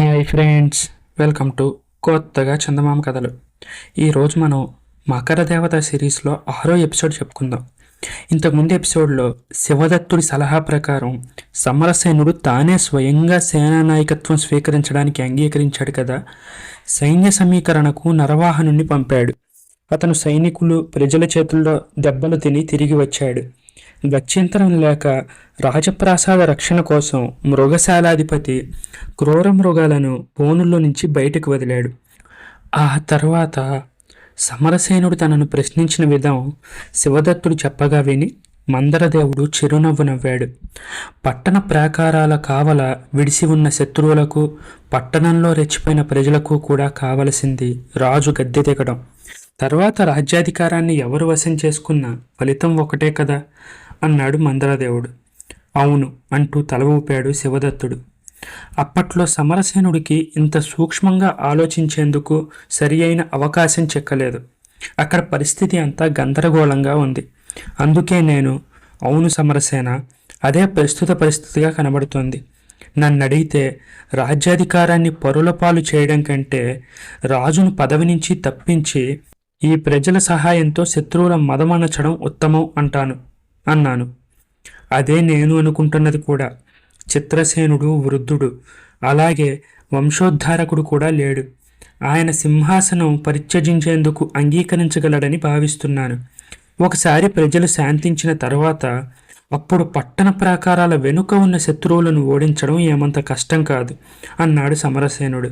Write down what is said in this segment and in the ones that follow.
Hi friends welcome to కొత్తగా చందమామ కథలు. ఈరోజు మనం మకర దేవత సిరీస్లో ఆరో ఎపిసోడ్ చెప్పుకుందాం. ఇంతకుముందు ఎపిసోడ్లో శివదత్తుడి సలహా ప్రకారం సమరసేనుడు తానే స్వయంగా సేనా నాయకత్వం స్వీకరించడానికి అంగీకరించాడు కదా. సైన్య సమీకరణకు నరవాహనుని పంపాడు. అతను సైనికులు ప్రజల చేతుల్లో దెబ్బలు తిని తిరిగి వచ్చాడు. గత్యంతరం లేక రాజప్రాసాద రక్షణ కోసం మృగశాలాధిపతి క్రూర మృగాలను బోనుల్లో నుంచి బయటకు వదిలాడు. ఆ తర్వాత సమరసేనుడు తనను ప్రశ్నించిన విధం శివదత్తుడు చెప్పగా విని మందరదేవుడు చిరునవ్వు నవ్వాడు. పట్టణ ప్రాకారాల కావల విడిసి ఉన్న శత్రువులకు పట్టణంలో రెచ్చిపోయిన ప్రజలకు కూడా కావలసింది రాజు గద్దె దిగడం తర్వాత రాజ్యాధికారాన్ని ఎవరు వశం చేసుకున్నా ఫలితం ఒకటే కదా? అన్నాడు మందరదేవుడు. అవును అంటూ తల ఊపాడు శివదత్తుడు. అప్పట్లో సమరసేనుడికి ఇంత సూక్ష్మంగా ఆలోచించేందుకు సరి అయిన అవకాశం చెక్కలేదు. అక్కడ పరిస్థితి అంతా గందరగోళంగా ఉంది. అందుకే నేను అవును సమరసేన అదే ప్రస్తుత పరిస్థితిగా కనబడుతోంది. నన్ను అడిగితే రాజ్యాధికారాన్ని పరుల పాలు చేయడం కంటే రాజును పదవి నుంచి తప్పించి ఈ ప్రజల సహాయంతో శత్రువుల మదమనచడం ఉత్తమం అంటాను. అన్నాను. అదే నేను అనుకుంటున్నది కూడా. చిత్రసేనుడు వృద్ధుడు. అలాగే వంశోద్ధారకుడు కూడా లేడు. ఆయన సింహాసనం పరిత్యజించేందుకు అంగీకరించగలడని భావిస్తున్నాను. ఒకసారి ప్రజలు శాంతించిన తర్వాత అప్పుడు పట్టణ ప్రాకారాల వెనుక ఉన్న శత్రువులను ఓడించడం ఏమంత కష్టం కాదు అన్నాడు సమరసేనుడు.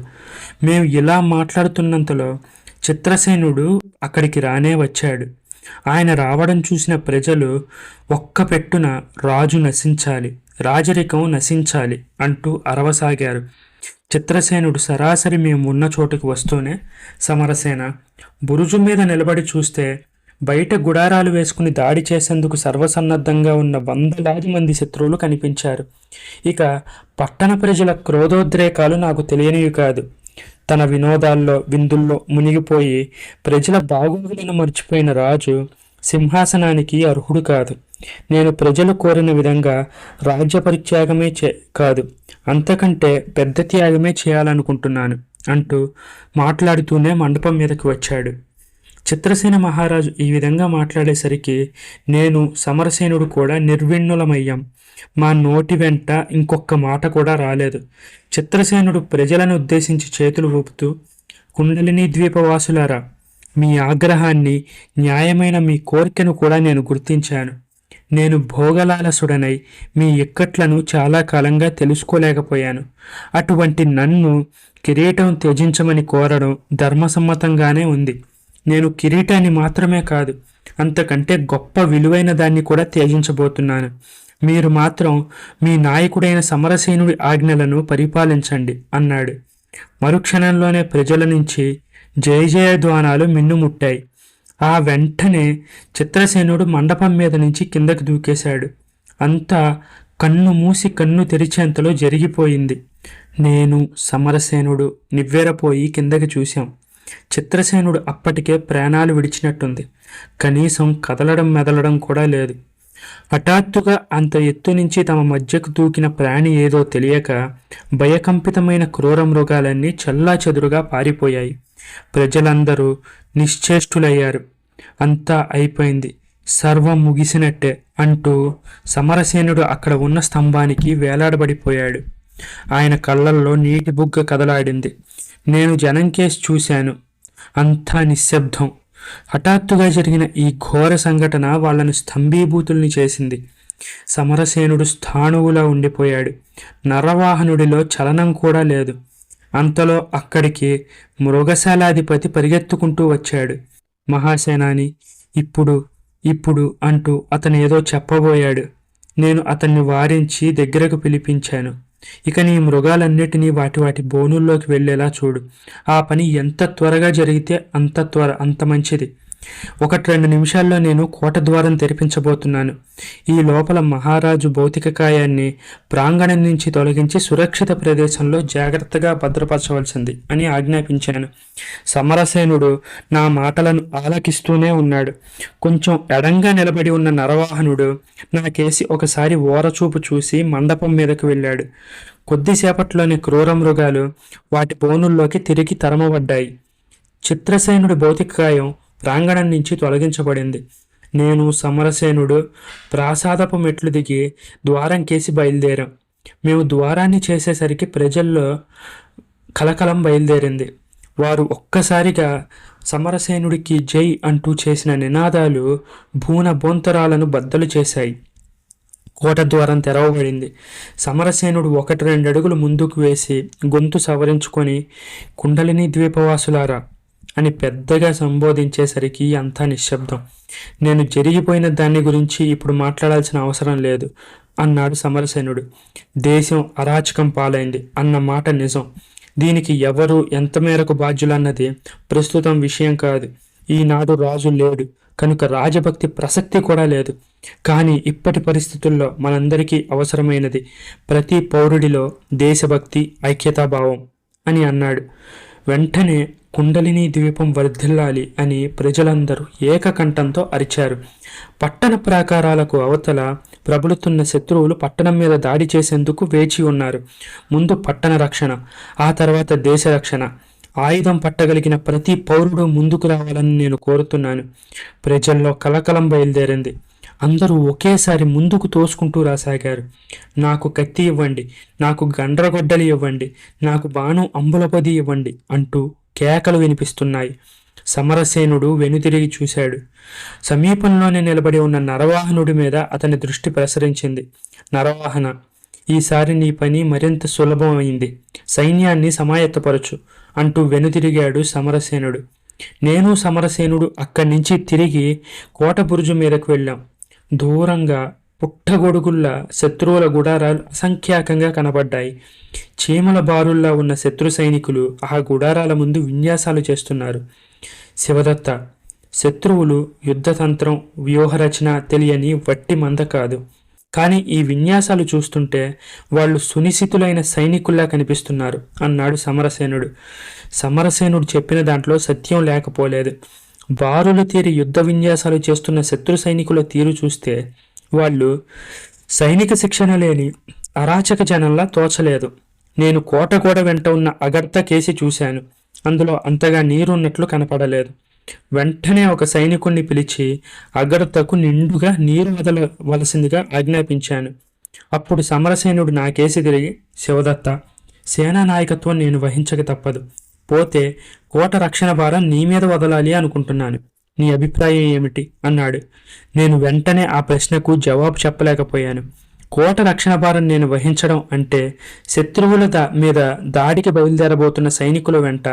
మేము ఇలా మాట్లాడుతున్నంతలో చిత్రసేనుడు అక్కడికి రానే వచ్చాడు. ఆయన రావడం చూసిన ప్రజలు ఒక్క పెట్టున రాజు నశించాలి రాజరికం నశించాలి అంటూ అరవసాగారు. చిత్రసేనుడు సరాసరి మేము ఉన్న చోటుకు వస్తూనే సమరసేన బురుజు మీద నిలబడి చూస్తే బయట గుడారాలు వేసుకుని దాడి చేసేందుకు సర్వసన్నద్ధంగా ఉన్న వందలాది మంది శత్రువులు కనిపించారు. ఇక పట్టణ ప్రజల క్రోధోద్రేకాలు నాకు తెలియనివి కాదు. తన వినోదాల్లో విందుల్లో మునిగిపోయి ప్రజల బాగోగులను మర్చిపోయిన రాజు సింహాసనానికి అర్హుడు కాదు. నేను ప్రజలు కోరిన విధంగా రాజ్య పరిత్యాగమే చే కాదు అంతకంటే పెద్ద త్యాగమే చేయాలనుకుంటున్నాను అంటూ మాట్లాడుతూనే మండపం మీదకి వచ్చాడు. చిత్రసేన మహారాజు ఈ విధంగా మాట్లాడేసరికి నేను సమరసేనుడు కూడా నిర్విణ్ణులమయ్యాం. మా నోటి వెంట ఇంకొక మాట కూడా రాలేదు చిత్రసేనుడు ప్రజలను ఉద్దేశించి చేతులు ఊపుతూ కుండలిని ద్వీపవాసులారా మీ ఆగ్రహాన్ని న్యాయమైన మీ కోరికను కూడా నేను గుర్తించాను. నేను భోగలాలసుడనై మీ ఇక్కట్లను చాలా కాలంగా తెలుసుకోలేకపోయాను. అటువంటి నన్ను కిరీటం త్యజించమని కోరడం ధర్మసమ్మతంగానే ఉంది. నేను కిరీటాన్ని మాత్రమే కాదు అంతకంటే గొప్ప విలువైన దాన్ని కూడా త్యజించబోతున్నాను. మీరు మాత్రం మీ నాయకుడైన సమరసేనుడి ఆజ్ఞలను పరిపాలించండి అన్నాడు. మరుక్షణంలోనే ప్రజల నుంచి జయ జయధ్వానాలు మిన్నుముట్టాయి. ఆ వెంటనే చిత్రసేనుడు మండపం మీద నుంచి కిందకి దూకేశాడు. అంతా కన్ను మూసి కన్ను తెరిచేంతలో జరిగిపోయింది. నేను సమరసేనుడు నివ్వెరపోయి కిందకి చూశాం. చిత్రసేనుడు అప్పటికే ప్రాణాలు విడిచినట్టుంది. కనీసం కదలడం మెదలడం కూడా లేదు. హఠాత్తుగా అంత ఎత్తు నుంచి తమ మధ్యకు దూకిన ప్రాణి ఏదో తెలియక భయకంపితమైన క్రూర మృగాలన్నీ చల్లా చెదురుగా పారిపోయాయి. ప్రజలందరూ నిశ్చేష్టులయ్యారు. అంతా అయిపోయింది. సర్వం ముగిసినట్టే అంటూ సమరసేనుడు అక్కడ ఉన్న స్తంభానికి వేలాడబడిపోయాడు. ఆయన కళ్ళల్లో నీటి బుగ్గ కదలాడింది. నేను జనం కేసు చూశాను. అంతా నిశ్శబ్దం. హఠాత్తుగా జరిగిన ఈ ఘోర సంఘటన వాళ్ళను స్తంభీభూతుల్ని చేసింది. సమరసేనుడు స్థాణువులా ఉండిపోయాడు. నరవాహనుడిలో చలనం కూడా లేదు. అంతలో అక్కడికి మృగశాలాధిపతి పరిగెత్తుకుంటూ వచ్చాడు. మహాసేనాని ఇప్పుడు ఇప్పుడు అంటూ అతను ఏదో చెప్పబోయాడు. నేను అతన్ని వారించి దగ్గరకు పిలిపించాను. ఇక నీ మృగాలన్నిటినీ వాటి వాటి బోనుల్లోకి వెళ్ళేలా చూడు. ఆ పని ఎంత త్వరగా జరిగితే అంత త్వర అంత మంచిది. ఒకటి రెండు నిమిషాల్లో నేను కోట ద్వారం తెరిపించబోతున్నాను. ఈ లోపల మహారాజు భౌతిక కాయాన్ని ప్రాంగణం నుంచి తొలగించి సురక్షిత ప్రదేశంలో జాగ్రత్తగా భద్రపరచవలసింది అని ఆజ్ఞాపించాను. సమరసేనుడు నా మాటలను ఆలకిస్తూనే ఉన్నాడు. కొంచెం ఎడంగా నిలబడి ఉన్న నరవాహనుడు నా కేసి ఒకసారి ఓరచూపు చూసి మండపం మీదకు వెళ్ళాడు. కొద్దిసేపట్లోని క్రూర మృగాలు వాటి బోనుల్లోకి తిరిగి తరమబడ్డాయి. చిత్రసేనుడి భౌతికాయం ప్రాంగణం నుంచి తొలగించబడింది. నేను సమరసేనుడు ప్రాసాదపు మెట్లు దిగి ద్వారం కేసి బయలుదేరాం. మేము ద్వారాన్ని చేసేసరికి ప్రజల్లో కలకలం బయలుదేరింది. వారు ఒక్కసారిగా సమరసేనుడికి జై అంటూ చేసిన నినాదాలు భూన భూంతరాలను బద్దలు చేశాయి. కోట ద్వారం తెరవబడింది. సమరసేనుడు ఒకటి రెండు అడుగులు ముందుకు వేసి గొంతు సవరించుకొని కుండలిని ద్వీపవాసులారా అని పెద్దగా సంబోధించేసరికి అంతా నిశ్శబ్దం. నేను జరిగిపోయిన దాని గురించి ఇప్పుడు మాట్లాడాల్సిన అవసరం లేదు అన్నాడు సమరసేనుడు. దేశం అరాచకం పాలైంది అన్న మాట నిజం. దీనికి ఎవరు ఎంత మేరకు బాధ్యులన్నది ప్రస్తుతం విషయం కాదు. ఈనాడు రాజు లేడు కనుక రాజభక్తి ప్రసక్తి కూడా లేదు. కానీ ఇప్పటి పరిస్థితుల్లో మనందరికీ అవసరమైనది ప్రతి పౌరుడిలో దేశభక్తి ఐక్యతాభావం అని అన్నాడు. వెంటనే కుండలిని ద్వీపం వర్ధిల్లాలి అని ప్రజలందరూ ఏకకంఠంతో అరిచారు. పట్టణ ప్రాకారాలకు అవతల ప్రబలుతున్న శత్రువులు పట్టణం మీద దాడి చేసేందుకు వేచి ఉన్నారు. ముందు పట్టణ రక్షణ ఆ తర్వాత దేశ రక్షణ. ఆయుధం పట్టగలిగిన ప్రతి పౌరుడు ముందుకు రావాలని నేను కోరుతున్నాను. ప్రజల్లో కలకలం బయలుదేరింది. అందరూ ఒకేసారి ముందుకు తోసుకుంటూ రాసాగారు. నాకు కత్తి ఇవ్వండి నాకు గండ్రగొడ్డలి ఇవ్వండి నాకు బాణం అంబులపది ఇవ్వండి అంటూ కేకలు వినిపిస్తున్నాయి. సమరసేనుడు వెనుతిరిగి చూశాడు. సమీపంలోనే నిలబడి ఉన్న నరవాహనుడి మీద అతని దృష్టి ప్రసరించింది. నరవాహన ఈసారి నీ పని మరింత సులభమైంది. సైన్యాన్ని సమాయత్తపరచు అంటూ వెనుతిరిగాడు సమరసేనుడు. నేను సమరసేనుడు అక్కడి నుంచి తిరిగి కోట బురుజు మీదకు వెళ్ళాం. దూరంగా పుట్టగొడుగుల్లా శత్రువుల గుడారాలు అసంఖ్యాకంగా కనబడ్డాయి. చీమల బారుల్లా ఉన్న శత్రు సైనికులు ఆ గుడారాల ముందు విన్యాసాలు చేస్తున్నారు. శివదత్త శత్రువులు యుద్ధతంత్రం వ్యూహరచన తెలియని వట్టి మంద కాదు. కానీ ఈ విన్యాసాలు చూస్తుంటే వాళ్ళు సునిశితులైన సైనికుల్లా కనిపిస్తున్నారు అన్నాడు సమరసేనుడు. సమరసేనుడు చెప్పిన దాంట్లో సత్యం లేకపోలేదు. బారులు తీరి యుద్ధ విన్యాసాలు చేస్తున్న శత్రు సైనికుల తీరు చూస్తే వాళ్ళు సైనిక శిక్షణ లేని అరాచక జనంలా తోచలేదు. నేను కోట కోట వెంట ఉన్న అగర్త కేసి చూశాను. అందులో అంతగా నీరున్నట్లు కనపడలేదు. వెంటనే ఒక సైనికుణ్ణి పిలిచి అగర్తకు నిండుగా నీరు వదలవలసిందిగా ఆజ్ఞాపించాను. అప్పుడు సమరసేనుడు నా కేసి తిరిగి శివదత్త సేనా నాయకత్వం నేను వహించక తప్పదు. పోతే కోట రక్షణ భారం నీ మీద వదలాలి అనుకుంటున్నాను. నీ అభిప్రాయం ఏమిటి? అన్నాడు. నేను వెంటనే ఆ ప్రశ్నకు జవాబు చెప్పలేకపోయాను. కోట రక్షణ భారం నేను వహించడం అంటే శత్రువుల దా మీద దాడికి బయలుదేరబోతున్న సైనికుల వెంట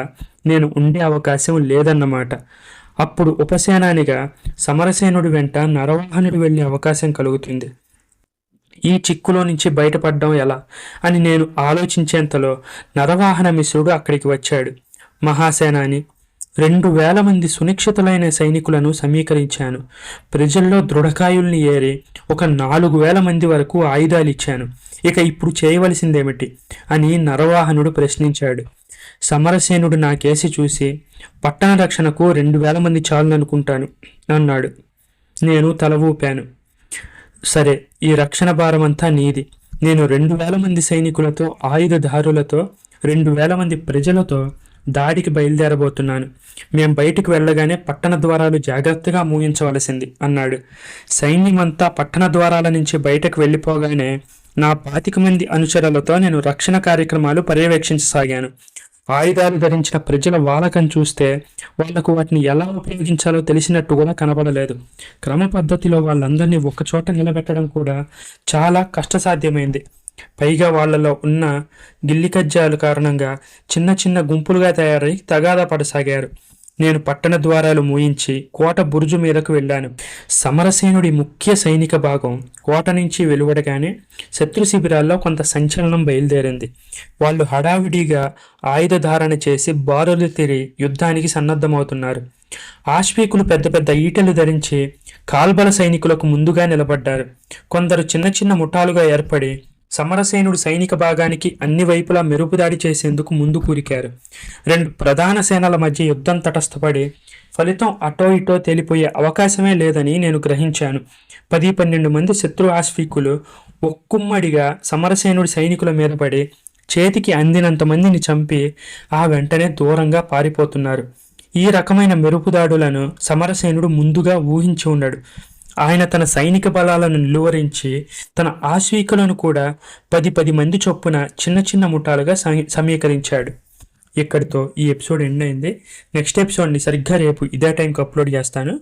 నేను ఉండే అవకాశం లేదన్నమాట. అప్పుడు ఉపసేనానిగా సమరసేనుడి వెంట నరవాహనుడు వెళ్ళే అవకాశం కలుగుతుంది. ఈ చిక్కులో నుంచి బయటపడడం ఎలా? అని నేను ఆలోచించేంతలో నరవాహన మిశ్రుడు అక్కడికి వచ్చాడు. మహాసేనాని రెండు వేల మంది సునిక్షితులైన సైనికులను సమీకరించాను. ప్రజల్లో దృఢకాయుల్ని ఏరి ఒక నాలుగు వేల మంది వరకు ఆయుధాలు ఇచ్చాను. ఇక ఇప్పుడు చేయవలసిందేమిటి? అని నరవాహనుడు ప్రశ్నించాడు. సమరసేనుడు నా కేసి చూసి పట్టణ రక్షణకు రెండు వేల మంది చాలననుకుంటాను అన్నాడు. నేను తల ఊపాను. సరే ఈ రక్షణ భారమంతా నీది. నేను రెండు వేల మంది సైనికులతో ఆయుధదారులతో రెండు వేల మంది ప్రజలతో దాడికి బయలుదేరబోతున్నాను. మేం బయటికి వెళ్ళగానే పట్టణ ద్వారాలు జాగ్రత్తగా మూయించవలసింది అన్నాడు. సైన్యమంతా పట్టణ ద్వారాల నుంచి బయటకు వెళ్ళిపోగానే నా పాతిక మంది అనుచరులతో నేను రక్షణ కార్యక్రమాలు పర్యవేక్షించసాగాను. ఆయుధాలు ధరించిన ప్రజల వాలకం చూస్తే వాళ్ళకు వాటిని ఎలా ఉపయోగించాలో తెలిసినట్టు కూడా కనపడలేదు క్రమ పద్ధతిలో వాళ్ళందరినీ ఒకచోట నిలబెట్టడం కూడా చాలా కష్టసాధ్యమైంది. పైగా వాళ్ళలో ఉన్న గిల్లికజ్జాలు కారణంగా చిన్న చిన్న గుంపులుగా తయారై తగాదా పడసాగారు. నేను పట్టణ ద్వారాలు మూయించి కోట బురుజు మీదకు వెళ్ళాను. సమరసేనుడి ముఖ్య సైనిక భాగం కోట నుంచి వెలువడగానే శత్రు శిబిరాల్లో కొంత సంచలనం బయలుదేరింది. వాళ్ళు హడావిడిగా ఆయుధధారణ చేసి బారులు తిరి యుద్ధానికి సన్నద్ధమవుతున్నారు. ఆశ్వీకులు పెద్ద పెద్ద ఈటలు ధరించి కాల్బల సైనికులకు ముందుగా నిలబడ్డారు. కొందరు చిన్న చిన్న ముఠాలుగా ఏర్పడి సమరసేనుడు సైనిక భాగానికి అన్ని వైపులా మెరుపుదాడి చేసేందుకు ముందు కూరికారు. రెండు ప్రధాన సేనల మధ్య యుద్ధం తటస్థపడి ఫలితం అటో ఇటో తేలిపోయే అవకాశమే లేదని నేను గ్రహించాను. పది పన్నెండు మంది శత్రు ఆశ్వికులు ఒక్కుమ్మడిగా సమరసేనుడి సైనికుల మీద పడి చేతికి అందినంత మందిని చంపి ఆ వెంటనే దూరంగా పారిపోతున్నారు. ఈ రకమైన మెరుపుదాడులను సమరసేనుడు ముందుగా ఊహించి ఉన్నాడు ఆయన తన సైనిక బలాలను నిలువరించి తన ఆశ్వీకులను కూడా పది పది మంది చొప్పున చిన్న చిన్న ముఠాలుగా సమీకరించాడు. ఇక్కడితో ఈ ఎపిసోడ్ ఎండ్ అయింది. నెక్స్ట్ ఎపిసోడ్ని సరిగ్గా రేపు ఇదే టైంకి అప్లోడ్ చేస్తాను.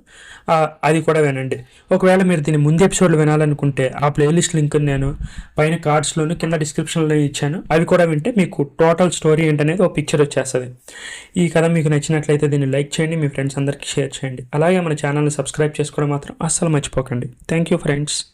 అది కూడా వినండి. ఒకవేళ మీరు దీన్ని ముందు ఎపిసోడ్లు వినాలనుకుంటే ఆ ప్లేలిస్ట్ లింక్ నేను పైన కార్డ్స్లోను కింద డిస్క్రిప్షన్లో ఇచ్చాను. అవి కూడా వింటే మీకు టోటల్ స్టోరీ ఏంటనేది ఒక పిక్చర్ వచ్చేస్తుంది. ఈ కథ మీకు నచ్చినట్లయితే దీన్ని లైక్ చేయండి మీ ఫ్రెండ్స్ అందరికీ షేర్ చేయండి. అలాగే మన ఛానల్ని సబ్స్క్రైబ్ చేసుకోవడం మాత్రం అస్సలు మర్చిపోకండి. Thank you friends.